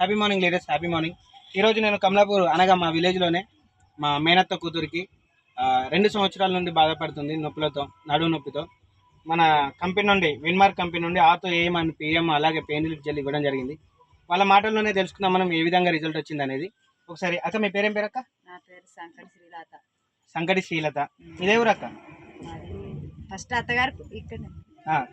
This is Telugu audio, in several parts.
Happy morning leaders happy morning ఈరోజు నేను కమలాపూర్ అనగా మా విలేజ్లోనే మా మేనత్త కూతురికి రెండు సంవత్సరాల నుండి బాధపడుతుంది నొప్పులతో నడుము నొప్పితో. మన కంపెనీ నుండి విన్మార్క్ కంపెనీ నుండి ఆతో ఏఎం అండ్ పిఎం అలాగే పెయిన్ రిలీఫ్ జెల్ ఇవ్వడం జరిగింది. వాళ్ళ మాటల్లోనే తెలుసుకుందాం మనం ఏ విధంగా రిజల్ట్ వచ్చింది అనేది. ఒకసారి అక్క మీ పేరేం పేరు అక్క నా పేరు సంకటి శ్రీలత. సంకటి శ్రీలత. ఇదే ఊరు అక్క ఫస్ట్ అత్తగారు ఇక్కడ.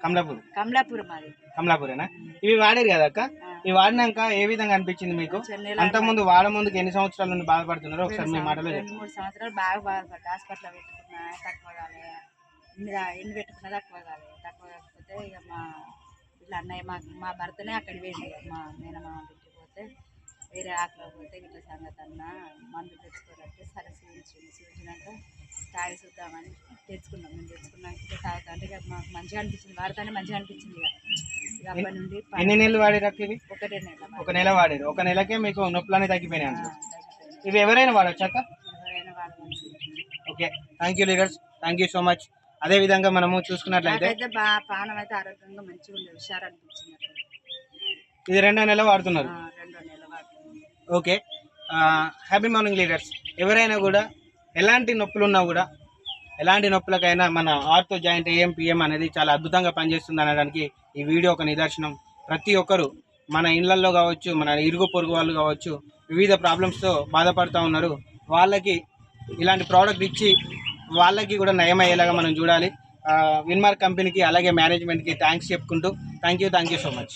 కమలాపూర్. కమలాపురం మాది. కమలాపూరేనా? ఇవి వాడారు కదా అక్క? ఇవి వాడినాక ఏ విధంగా అనిపించింది మీకు? అంతకుముందు వాడ ముందుకు ఎన్ని సంవత్సరాల నుండి బాధపడుతున్నారో? ఒకసారి మీ మాటలో మూడు సంవత్సరాలు బాగా బాధపడ్డా. హాస్పిటల్లో పెట్టుకున్నా తక్కువ కాలే. ఎన్ని పెట్టుకున్నా తక్కువ కాలే. తక్కువ కాకపోతే ఇక మా ఇట్లా అన్నయ్య మా మా భర్తనే అక్కడికి వెళ్ళి మా మేనమామ ఇంటికి పోతే వేరే ఆకలి పోతే ఇట్లా సంగతి అన్న మందు తెచ్చుకోరంటే సరే చూపించింది చూపించినాక తాగి చూద్దామని తెచ్చుకున్నాం. మేము తెచ్చుకున్నాక తాగుతా అంటే ఇక మాకు మంచిగా అనిపించింది. వాడితేనే మంచిగా అనిపించింది ఇక. ఎన్ని నెలలు వాడారు అక్క ఇవి? ఒక నెల వాడారు. ఒక నెలకే మీకు నొప్పులన్నీ తగ్గిపోయినాయి తగ్గిపోయింది. ఇవి ఎవరైనా వాడచ్చు అక్క? Okay. Thank you leaders thank you so much అదే విధంగా మనము చూసుకున్నట్లయితే. ఇది రెండో నెల వాడుతున్నారు. ఓకే. హ్యాపీ మార్నింగ్ లీడర్స్ ఎవరైనా కూడా ఎలాంటి నొప్పులు ఉన్నా కూడా ఎలాంటి నొప్పులకైనా మన ఆర్థో జాయింట్ ఏఎం పిఎం అనేది చాలా అద్భుతంగా పనిచేస్తుంది అనడానికి ఈ వీడియో ఒక నిదర్శనం. ప్రతి ఒక్కరు మన ఇళ్ళల్లో కావచ్చు మన ఇరుగు పొరుగు వాళ్ళు కావచ్చు వివిధ ప్రాబ్లమ్స్తో బాధపడుతూ ఉన్నారు. వాళ్ళకి ఇలాంటి ప్రోడక్ట్ ఇచ్చి వాళ్ళకి కూడా నయం అయ్యేలాగా మనం చూడాలి. విన్మార్క్ కంపెనీకి అలాగే మేనేజ్మెంట్కి థ్యాంక్స్ చెప్పుకుంటూ thank you thank you so much.